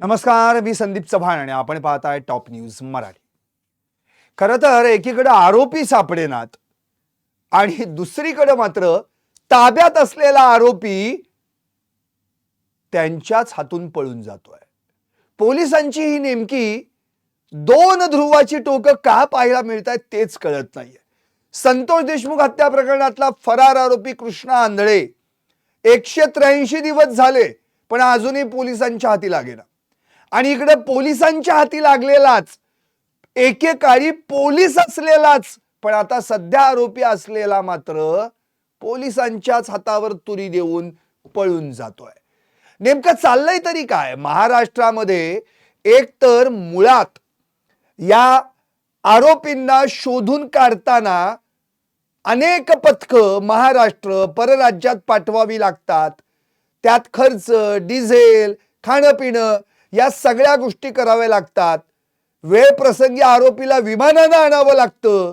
नमस्कार मी संदीप चव्हाण आणि आपण पाहत आहे टॉप न्यूज मराठी. खरं तर एकीकडे आरोपी सापडेनात आणि दुसरीकडे मात्र ताब्यात असलेला आरोपी त्यांच्याच हातून पळून जातोय. पोलिसांची ही नेमकी दोन ध्रुवाची टोकं का पाहायला मिळत आहेत तेच कळत नाहीये. संतोष देशमुख हत्या प्रकरणातला फरार आरोपी कृष्णा आंधळे एकशे त्र्याऐंशी दिवस झाले पण अजूनही पोलिसांच्या हाती लागेना. आणि इकडे पोलिसांच्या हाती लागलेलाच. एकेकाळी पोलीस असलेलाच. पण आता सध्या आरोपी असलेला मात्र पोलिसांच्याच हातावर तुरी देऊन पळून जातोय. नेमकं चाललंय तरी काय? महाराष्ट्रामध्ये एक तर मुळात या आरोपींना शोधून काढताना अनेक पथकं महाराष्ट्र परराज्यात पाठवावी लागतात. त्यात खर्च डिझेल खाणं पिणं या सगळ्या गोष्टी कराव्या लागतात. वेळ प्रसंगी आरोपीला विमानानं आणावं लागतं.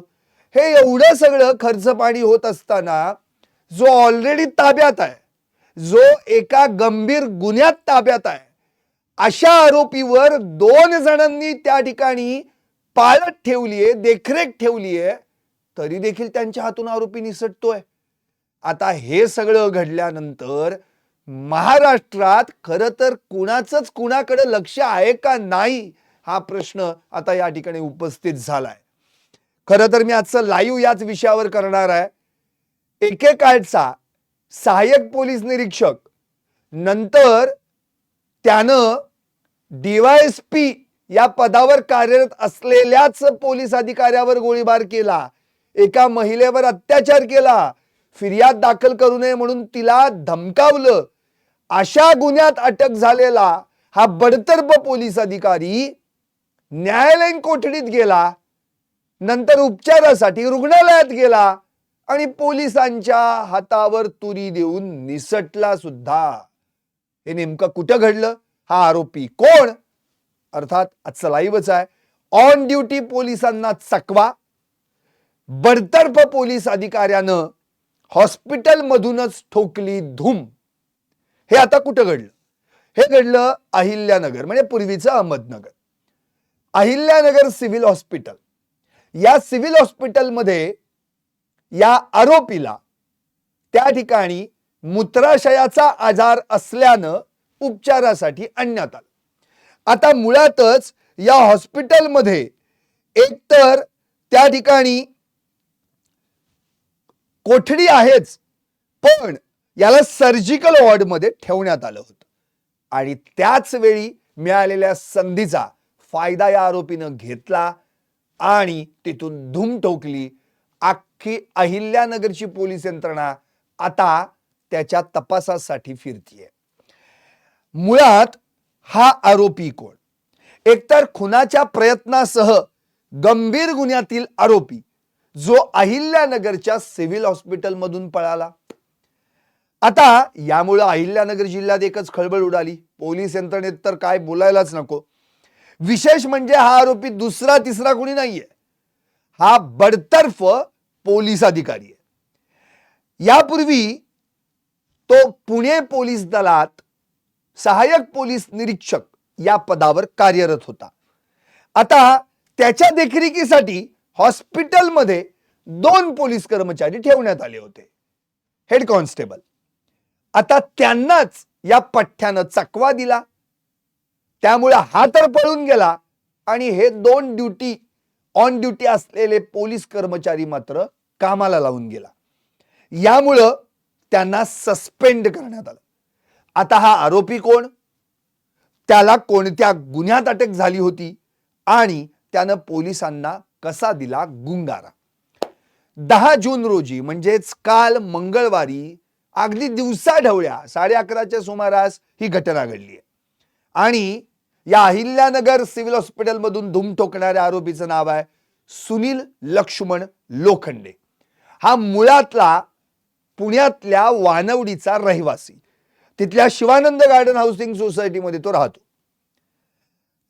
हे एवढं सगळं खर्च पाणी होत असताना जो ऑलरेडी ताब्यात आहे जो एका गंभीर गुन्ह्यात ताब्यात आहे अशा आरोपीवर दोन जणांनी त्या ठिकाणी पाळत ठेवलीये देखरेख ठेवलीये तरी देखील त्यांच्या हातून आरोपी निसटतोय. आता हे सगळं घडल्यानंतर महाराष्ट्रात खरं तर कुणाचंच कुणाकडे लक्ष आहे का नाही हा प्रश्न आता या ठिकाणी उपस्थित झालाय. खरं तर मी आजचं लाईव्ह याच विषयावर करणार आहे. एकेकाळचा सहाय्यक पोलीस निरीक्षक नंतर त्यानं डीवायएसपी या पदावर कार्यरत असलेल्याच पोलीस अधिकाऱ्यावर गोळीबार केला. एका महिलेवर अत्याचार केला. फिर्याद दाखल करू नये म्हणून तिला धमकावलं. अशा गुन्ह्यात अटक झालेला हा बडतर्फ पोलीस अधिकारी न्यायालयीन कोठडीत गेला नंतर उपचारासाठी रुग्णालयात गेला आणि पोलिसांच्या हातावर तुरी देऊन निसटला सुद्धा. हे नेमकं कुठं घडलं? हा आरोपी कोण? अर्थात आजचं लाईव्हच आहे. ऑन ड्युटी पोलिसांना चकवा. बडतर्फ पोलीस अधिकाऱ्यानं हॉस्पिटलमधूनच ठोकली धूम. हे आता कुठं घडलं? हे घडलं अहिल्यानगर म्हणजे पूर्वीचं अहमदनगर. Ahilyanagar civil hospital. या सिव्हिल हॉस्पिटलमध्ये या आरोपीला त्या ठिकाणी मूत्राशयाचा आजार असल्यानं उपचारासाठी आणण्यात आलं. आता मुळातच या हॉस्पिटलमध्ये एकतर त्या ठिकाणी कोठडी आहेच पण याला सर्जिकल वॉर्डमध्ये ठेवण्यात आलं होतं. आणि त्याच वेळी मिळालेल्या संधीचा फायदा या आरोपीनं घेतला आणि तिथून धूम ठोकली. अख्खी अहिल्यानगरची पोलीस यंत्रणा आता त्याच्या तपासासाठी फिरतीये. मुळात हा आरोपी कोण? एकतर खुनाच्या प्रयत्नासह गंभीर गुन्ह्यातील आरोपी जो अहिल्यानगरच्या सिव्हिल हॉस्पिटलमधून पळाला. आता यामुळं अहिल्यानगर जिल्ह्यात एकच खळबळ उडाली. पोलीस यंत्रणेत तर काय बोलायलाच नको. विशेष म्हणजे हा आरोपी दुसरा तिसरा कोणी नाहीये. हा बडतर्फ पोलीस अधिकारी आहे. यापूर्वी तो पुणे पोलीस दलात सहाय्यक पोलीस निरीक्षक या पदावर कार्यरत होता. आता त्याच्या देखरेखीसाठी हॉस्पिटलमध्ये दोन पोलीस कर्मचारी ठेवण्यात आले होते. Head constable. आता त्यांनाच या पठ्ठ्यानं चकवा दिला. त्यामुळे हा तर पळून गेला आणि हे दोन ड्युटी ऑन ड्युटी असलेले पोलीस कर्मचारी मात्र कामाला लावून गेला. यामुळं त्यांना सस्पेंड करण्यात आलं. आता हा आरोपी कोण? त्याला कोणत्या गुन्ह्यात अटक झाली होती? आणि त्यानं पोलिसांना कसा दिला गुंगारा? दहा जून रोजी म्हणजेच काल मंगळवारी अगदी दिवसा ढवळ्या साडे अकराच्या सुमारास ही घटना घडली आहे आणि या अहिल्यानगर सिव्हिल हॉस्पिटलमधून धूम ठोकणाऱ्या आरोपीचं नाव आहे सुनील लक्ष्मण लोखंडे. हा मुळातला पुण्यातल्या वानवडीचा रहिवासी. तिथल्या शिवानंद गार्डन हाऊसिंग सोसायटीमध्ये तो राहतो.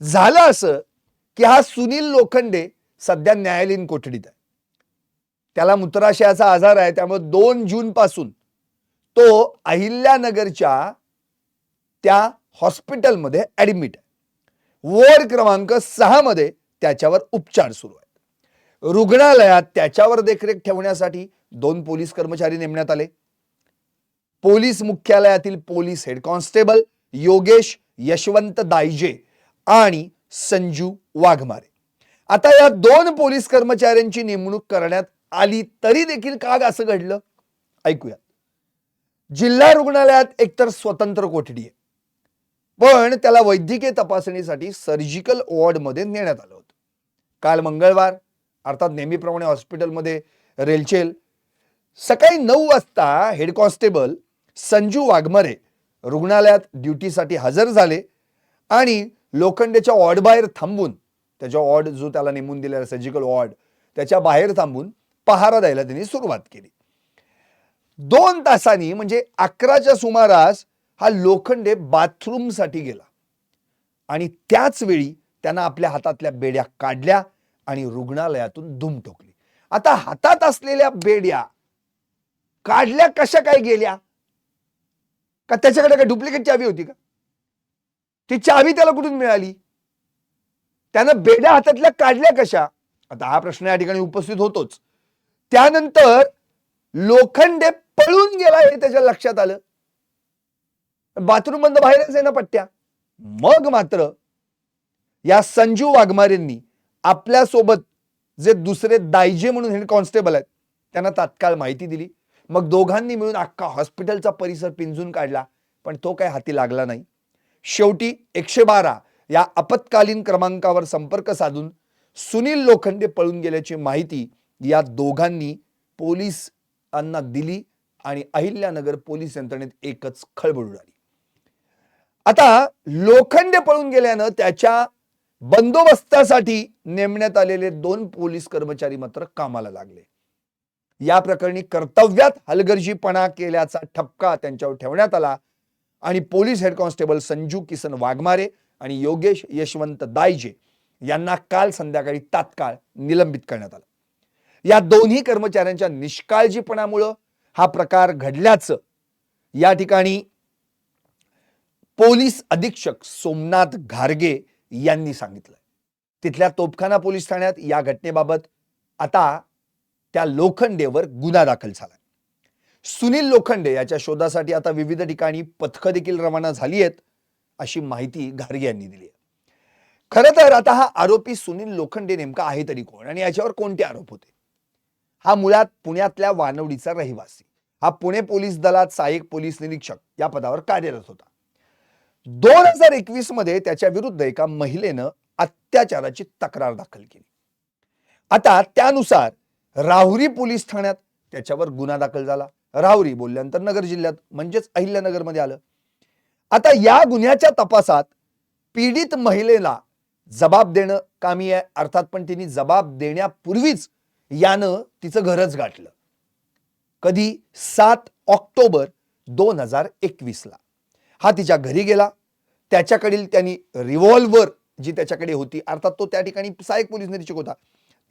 झालं असं की हा सुनील लोखंडे सध्या न्यायालयीन कोठडीत आहे. त्याला मूत्राशयाचा आजार आहे त्यामुळे दोन जून पासून तो अहिल्यानगरच्या त्या हॉस्पिटलमध्ये ऍडमिट आहे. वॉर्ड क्रमांक सहा मध्ये त्याच्यावर उपचार सुरू आहेत. रुग्णालयात त्याच्यावर देखरेख ठेवण्यासाठी दोन पोलीस कर्मचारी नेमण्यात आले. पोलीस मुख्यालयातील police head constable Yogesh Yashwant Dayje आणि संजू वाघमारे. आता या दोन पोलीस कर्मचाऱ्यांची नेमणूक करण्यात आली तरी देखील का असं घडलं? ऐकूया. जिल्हा रुग्णालयात एकतर स्वतंत्र कोठडी आहे. पण त्याला वैद्यकीय तपासणीसाठी सर्जिकल वॉर्डमध्ये नेण्यात आलं होतं. काल मंगळवार अर्थात नेहमीप्रमाणे हॉस्पिटलमध्ये रेलचेल. सकाळी नऊ वाजता हेड कॉन्स्टेबल संजू वाघमारे रुग्णालयात ड्युटीसाठी हजर झाले आणि लोखंडेच्या वॉर्डबाहेर थांबून त्याच्या वॉर्ड जो त्याला नेमून दिलेला सर्जिकल वॉर्ड त्याच्या बाहेर थांबून पहारा द्यायला त्यांनी सुरुवात केली. दोन तासांनी म्हणजे अकराच्या सुमारास हा लोखंडे बाथरूमसाठी गेला. आणि त्याच वेळी त्यांना आपल्या हातातल्या बेड्या काढल्या आणि रुग्णालयातून धूम ठोकली. आता हातात असलेल्या बेड्या काढल्या कशा काय गेल्या? का त्याच्याकडे काय डुप्लिकेट चावी होती का? ती चावी त्याला कुठून मिळाली? त्यानं बेड्या हातातल्या काढल्या कशा? आता हा प्रश्न या ठिकाणी उपस्थित होतोच. त्यानंतर लोखंडे पळून गेला हे त्याच्या लक्षात आलं. बाथरूम बंद बाहेरच आहे ना पट्ट्या. मग मात्र या संजू वाघमारेंनी आपल्यासोबत जे दुसरे दायजे म्हणून हेड कॉन्स्टेबल आहेत त्यांना तात्काळ माहिती दिली. मग दोघांनी मिळून अख्खा हॉस्पिटलचा परिसर पिंजून काढला पण तो काय हाती लागला नाही. शेवटी एकशे बारा या आपत्कालीन क्रमांकावर संपर्क साधून सुनील लोखंडे पळून गेल्याची माहिती या दोघांनी पोलीस त्यांना दिली आणि अहिल्यानगर पोलीस यंत्रणेत एकच खळबळ उडाली. आता लोखंडे पळून गेल्यानं त्याच्या बंदोबस्तासाठी नेमण्यात आलेले दोन पोलीस कर्मचारी मात्र कामाला लागले. या प्रकरणी कर्तव्यात हलगर्जीपणा केल्याचा ठपका त्यांच्यावर ठेवण्यात आला आणि police head constable Sanju Kisan Waghmare आणि योगेश यशवंत दायजे यांना काल संध्याकाळी तात्काळ निलंबित करण्यात आलं. या दोन्ही कर्मचाऱ्यांच्या निष्काळजीपणामुळं हा प्रकार घडल्याचं या ठिकाणी पोलीस अधीक्षक सोमनाथ घारगे यांनी सांगितलं तिथल्या तोपखाना पोलीस ठाण्यात या घटनेबाबत आता त्या लोखंडेवर गुन्हा दाखल झाला सुनील लोखंडे याच्या शोधासाठी आता विविध ठिकाणी पथकं देखील रवाना झाली आहेत अशी माहिती घारगे यांनी दिली आहे. खरं तर आता हा आरोपी सुनील लोखंडे नेमका आहे तरी कोण? आणि याच्यावर कोणते आरोप होते? हा मुळात पुण्यातल्या वानवडीचा रहिवासी. हा पुणे पोलीस दलात सहाय्यक पोलीस निरीक्षक या पदावर कार्यरत होता. दोन हजार एकवीसमध्ये त्याच्या विरुद्ध एका महिलेनं अत्याचाराची तक्रार दाखल केली. आता त्यानुसार राहुरी पोलीस ठाण्यात त्याच्यावर गुन्हा दाखल झाला. राहुरी बोलल्यानंतर नगर जिल्ह्यात म्हणजेच अहिल्यानगरमध्ये आलं. आता या गुन्ह्याच्या तपासात पीडित महिलेला जबाब देणं कामी आहे. अर्थात पण तिने जबाब देण्यापूर्वीच यानं तिचं घरच गाठलं. कधी सात ऑक्टोबर दोन हजार एकवीसला. हा तिच्या घरी गेला. त्याच्याकडील त्यांनी रिव्हॉल्वर जी त्याच्याकडे होती अर्थात तो त्या ठिकाणी सहाय्यक पोलीस निरीक्षक होता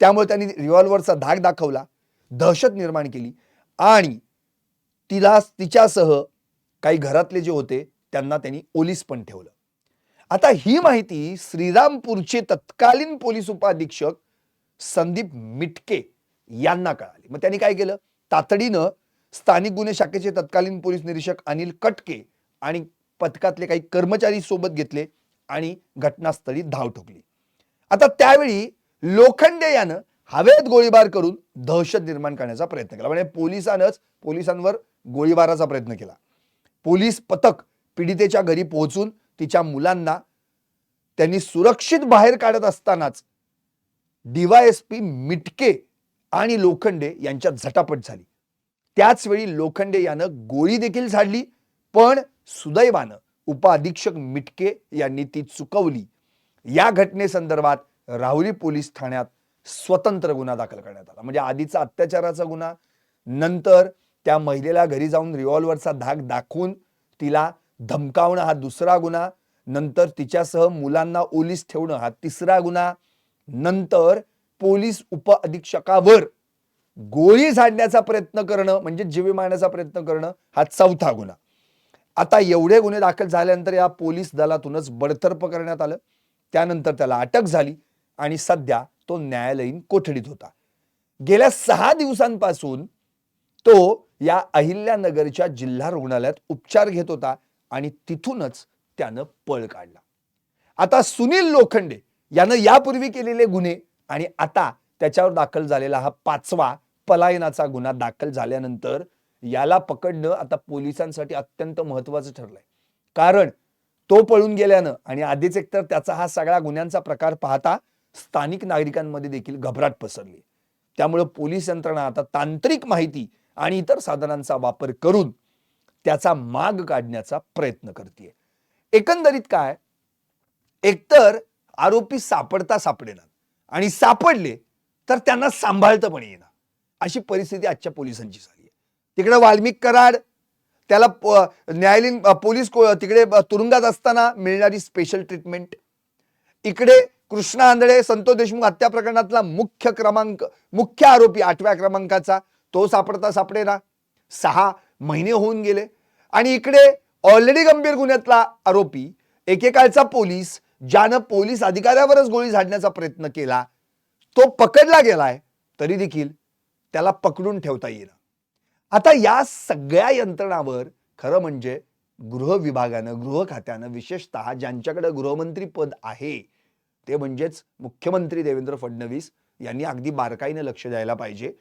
त्यामुळे त्यांनी रिव्हॉल्वरचा धाक दाखवला दहशत निर्माण केली आणि तिला तिच्यासह काही घरातले जे होते त्यांना त्यांनी ओलीस पण ठेवलं. आता ही माहिती श्रीरामपूरचे तत्कालीन पोलीस उपाधीक्षक संदीप मिटके यांना कळाली. मग त्यांनी काय केलं? तातडीनं स्थानिक गुन्हे शाखेचे तत्कालीन पोलीस निरीक्षक अनिल कटके आणि पथकातले काही कर्मचारी सोबत घेतले आणि घटनास्थळी धाव ठोकली. आता त्यावेळी लोखंडे यानं हवेत गोळीबार करून दहशत निर्माण करण्याचा प्रयत्न केला. म्हणजे पोलिसांनच पोलिसांवर गोळीबाराचा प्रयत्न केला. पोलीस पथक पीडितेच्या घरी पोहोचून तिच्या मुलांना त्यांनी सुरक्षित बाहेर काढत असतानाच डीवायएसपी मिटके आणि लोखंडे यांच्यात झटापट झाली. त्याचवेळी लोखंडे यानं गोळी देखील झाडली पण सुदैवानं उपअधीक्षक मिटके यांनी ती चुकवली. या घटनेसंदर्भात राहुरी पोलीस ठाण्यात स्वतंत्र गुन्हा दाखल करण्यात आला. म्हणजे आधीचा अत्याचाराचा गुन्हा नंतर त्या महिलेला घरी जाऊन रिव्हॉल्वरचा धाक दाखवून तिला धमकावणं हा दुसरा गुन्हा नंतर तिच्यासह मुलांना ओलीस ठेवणं हा तिसरा गुन्हा नंतर पोलीस उप अधीक्षकावर गोळी झाडण्याचा प्रयत्न करणं म्हणजे जीवे मारण्याचा प्रयत्न करणं हा चौथा गुन्हा. आता एवढे गुन्हे दाखल झाल्यानंतर या पोलीस दलातूनच बडतर्फ करण्यात आलं. त्यानंतर त्याला अटक झाली आणि सध्या तो न्यायालयीन कोठडीत होता. गेल्या सहा दिवसांपासून तो या अहिल्यानगरच्या जिल्हा रुग्णालयात उपचार घेत होता आणि तिथूनच त्यानं पळ काढला. आता सुनील लोखंडे यानं यापूर्वी केलेले गुन्हे आणि आता त्याच्यावर दाखल झालेला हा पाचवा पलायनाचा गुन्हा दाखल झाल्यानंतर याला पकडणं आता पोलिसांसाठी अत्यंत महत्वाचं ठरलंय. कारण तो पळून गेल्यानं आणि आधीच एकतर त्याचा हा सगळा गुन्ह्यांचा प्रकार पाहता स्थानिक नागरिकांमध्ये देखील घबराट पसरली. त्यामुळे पोलीस यंत्रणा आता तांत्रिक माहिती आणि इतर साधनांचा वापर करून त्याचा माग काढण्याचा प्रयत्न करते एकंदरीत काय? एकतर आरोपी सापडता सापडेना आणि सापडले तर त्यांना सांभाळतं पण येणार अशी परिस्थिती आजच्या पोलिसांची झाली आहे. तिकडे वाल्मिक कराड त्याला न्यायालयीन पोलीस तिकडे तुरुंगात असताना मिळणारी स्पेशल ट्रीटमेंट इकडे कृष्णा आंधळे संतोष देशमुख हत्या प्रकरणातला मुख्य क्रमांक मुख्य आरोपी आठव्या क्रमांकाचा. तो सापडता सापडेना. सहा महिने होऊन गेले. आणि इकडे ऑलरेडी गंभीर गुन्ह्यातला आरोपी एकेकाळचा पोलीस ज्यानं पोलीस अधिकाऱ्यावरच गोळी झाडण्याचा प्रयत्न केला तो पकडला गेलाय तरी देखील त्याला पकडून ठेवता येईल आता या सगळ्या यंत्रणावर खरं म्हणजे गृह विभागानं गृह खात्यानं विशेषतः ज्यांच्याकडे गृहमंत्री पद आहे ते म्हणजेच मुख्यमंत्री देवेंद्र फडणवीस यांनी अगदी बारकाईनं लक्ष द्यायला पाहिजे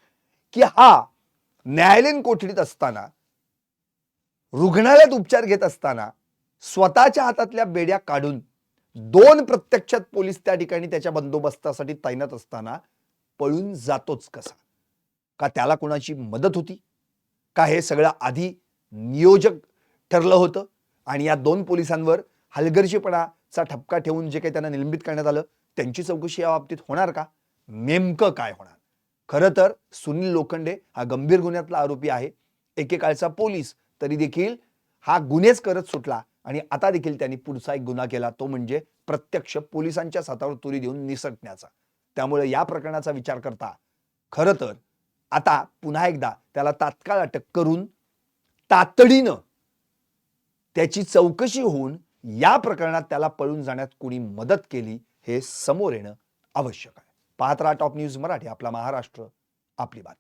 की हा न्यायालयीन कोठडीत असताना रुग्णालयात उपचार घेत असताना स्वतःच्या हातातल्या बेड्या काढून दोन प्रत्यक्षात पोलीस त्या ठिकाणी त्याच्या बंदोबस्तासाठी तैनात असताना पळून जातोच कसा? का त्याला कोणाची मदत होती? का हे सगळं आधी नियोजक ठरलं होतं? आणि या दोन पोलिसांवर हलगर्जीपणाचा ठपका ठेवून जे काही त्यांना निलंबित करण्यात आलं त्यांची चौकशी या बाबतीत होणार का? नेमकं काय होणार? खरं तर सुनील लोखंडे हा गंभीर गुन्ह्यातला आरोपी आहे. एकेकाळचा पोलीस तरी देखील हा गुन्हेच करत सुटला. आणि आता देखील त्यांनी पुढचा एक गुन्हा केला तो म्हणजे प्रत्यक्ष पोलिसांच्या हातावर तुरी देऊन निसटण्याचा. त्यामुळे या प्रकरणाचा विचार करता खरं तर आता पुन्हा एकदा त्याला तात्काळ अटक करून तातडीनं त्याची चौकशी होऊन या प्रकरणात त्याला पळून जाण्यात कोणी मदत केली हे समोर येणं आवश्यक आहे. पाहत राहा टॉप न्यूज मराठी आपला महाराष्ट्र आपली बात